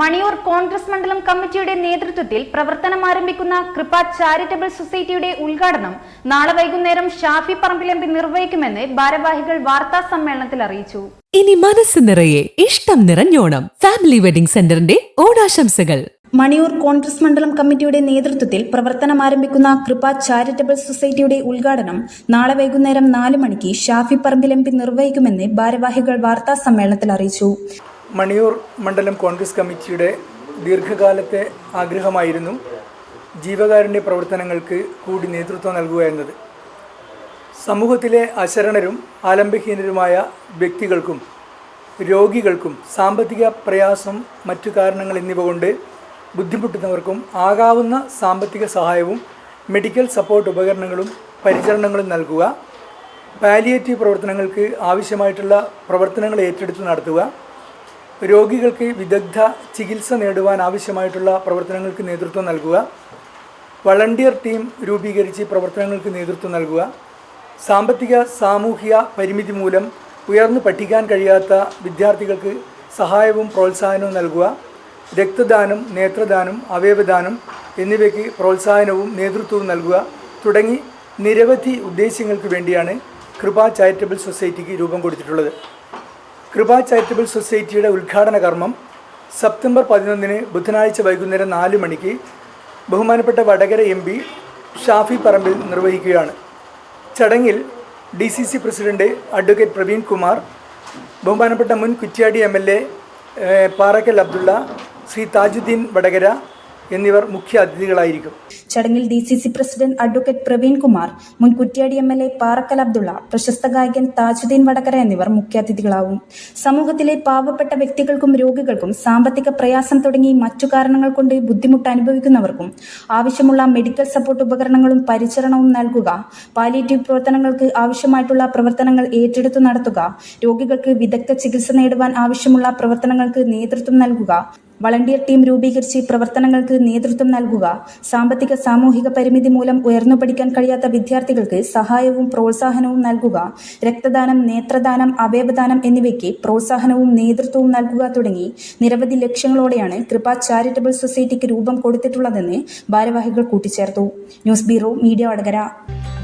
മണിയൂർ കോൺഗ്രസ് മണ്ഡലം കമ്മിറ്റിയുടെ നേതൃത്വത്തിൽ പ്രവർത്തനം ആരംഭിക്കുന്ന കൃപ ചാരിറ്റബിൾ സൊസൈറ്റിയുടെ ഉദ്ഘാടനം നാളെ വൈകുന്നേരം ഷാഫി പറമ്പിലെമ്പി നിർവഹിക്കുമെന്ന് ഭാരവാഹികൾ വാർത്താ സമ്മേളനത്തിൽ അറിയിച്ചു. ഇനി മനസ്സ് നിറയെ ഇഷ്ടം നിറഞ്ഞോണം. ഫാമിലി വെഡിംഗ് സെന്ററിന്റെ ഓണാശംസകൾ. മണിയൂർ കോൺഗ്രസ് മണ്ഡലം കമ്മിറ്റിയുടെ നേതൃത്വത്തിൽ പ്രവർത്തനം ആരംഭിക്കുന്ന കൃപ ചാരിറ്റബിൾ സൊസൈറ്റിയുടെ ഉദ്ഘാടനം നാളെ വൈകുന്നേരം നാല് മണിക്ക് ഷാഫി പറമ്പിൽ എം പി നിർവഹിക്കുമെന്ന് ഭാരവാഹികൾ വാർത്താ സമ്മേളനത്തിൽ അറിയിച്ചു. മണിയൂർ മണ്ഡലം കോൺഗ്രസ് കമ്മിറ്റിയുടെ ദീർഘകാലത്തെ ആഗ്രഹമായിരുന്നു ജീവകാരുണ്യ പ്രവർത്തനങ്ങൾക്ക് കൂടി നേതൃത്വം നൽകുക എന്നത്. സമൂഹത്തിലെ അശരണരും ആലംബഹീനരുമായ വ്യക്തികൾക്കും രോഗികൾക്കും സാമ്പത്തിക പ്രയാസം മറ്റു കാരണങ്ങൾ എന്നിവ കൊണ്ട് ബുദ്ധിമുട്ടുന്നവർക്കും ആകാവുന്ന സാമ്പത്തിക സഹായവും മെഡിക്കൽ സപ്പോർട്ട് ഉപകരണങ്ങളും പരിചരണങ്ങളും നൽകുക. പാലിയേറ്റീവ് പ്രവർത്തനങ്ങൾക്ക് ആവശ്യമായിട്ടുള്ള പ്രവർത്തനങ്ങൾ ഏറ്റെടുത്ത് നടത്തുക. രോഗികൾക്ക് വിദഗ്ധ ചികിത്സ നേടുവാൻ ആവശ്യമായിട്ടുള്ള പ്രവർത്തനങ്ങൾക്ക് നേതൃത്വം നൽകുക. വളണ്ടിയർ ടീം രൂപീകരിച്ച് പ്രവർത്തനങ്ങൾക്ക് നേതൃത്വം നൽകുക. സാമ്പത്തിക സാമൂഹിക പരിമിതി മൂലം ഉയർന്നു പഠിക്കാൻ കഴിയാത്ത വിദ്യാർത്ഥികൾക്ക് സഹായവും പ്രോത്സാഹനവും നൽകുക. രക്തദാനം നേത്രദാനം അവയവദാനം എന്നിവയ്ക്ക് പ്രോത്സാഹനവും നേതൃത്വവും നൽകുക തുടങ്ങി നിരവധി ഉദ്ദേശ്യങ്ങൾക്ക് വേണ്ടിയാണ് കൃപ ചാരിറ്റബിൾ സൊസൈറ്റിക്ക് രൂപം കൊടുത്തിട്ടുള്ളത്. കൃപ ചാരിറ്റബിൾ സൊസൈറ്റിയുടെ ഉദ്ഘാടന കർമ്മം സെപ്റ്റംബർ പതിനൊന്നിന് ബുധനാഴ്ച വൈകുന്നേരം നാല് മണിക്ക് ബഹുമാനപ്പെട്ട വടകര എം പി ഷാഫി പറമ്പിൽ നിർവഹിക്കുകയാണ്. ചടങ്ങിൽ D C C president advocate Praveen Kumar ബഹുമാനപ്പെട്ട മുൻ Kuttiadi M L A Parakkal Abdulla Shri Thajudheen Vadakara എന്നിവർ മുഖ്യ അതിഥികളായിരിക്കും. ചടങ്ങിൽ D C C president advocate Praveen Kumar മുൻ Kuttiadi M L A Parakkal Abdulla പ്രശസ്ത ഗായകൻ താജുദ്ദീൻ വടകര എന്നിവർ മുഖ്യാതിഥികളാവും. സമൂഹത്തിലെ പാവപ്പെട്ട വ്യക്തികൾക്കും രോഗികൾക്കും സാമ്പത്തിക പ്രയാസം തുടങ്ങി മറ്റു കാരണങ്ങൾ കൊണ്ട് ബുദ്ധിമുട്ട് അനുഭവിക്കുന്നവർക്കും ആവശ്യമുള്ള മെഡിക്കൽ സപ്പോർട്ട് ഉപകരണങ്ങളും പരിചരണവും നൽകുക പാലിയേറ്റീവ് പ്രവർത്തനങ്ങൾക്ക് ആവശ്യമായിട്ടുള്ള പ്രവർത്തനങ്ങൾ ഏറ്റെടുത്തു നടത്തുക രോഗികൾക്ക് വിദഗ്ധ ചികിത്സ നേടുവാൻ ആവശ്യമുള്ള പ്രവർത്തനങ്ങൾക്ക് നേതൃത്വം നൽകുക വളണ്ടിയർ ടീം രൂപീകരിച്ച് പ്രവർത്തനങ്ങൾക്ക് നേതൃത്വം നൽകുക സാമ്പത്തിക സാമൂഹിക പരിമിതി മൂലം ഉയർന്നു പഠിക്കാൻ കഴിയാത്ത വിദ്യാർത്ഥികൾക്ക് സഹായവും പ്രോത്സാഹനവും നൽകുക രക്തദാനം നേത്രദാനം അവയവദാനം എന്നിവയ്ക്ക് പ്രോത്സാഹനവും നേതൃത്വവും നൽകുക തുടങ്ങി നിരവധി ലക്ഷ്യങ്ങളോടെയാണ് കൃപ ചാരിറ്റബിൾ സൊസൈറ്റിക്ക് രൂപം കൊടുത്തിട്ടുള്ളതെന്ന് ഭാരവാഹികൾ കൂട്ടിച്ചേർത്തു. News bureau media Vadakara.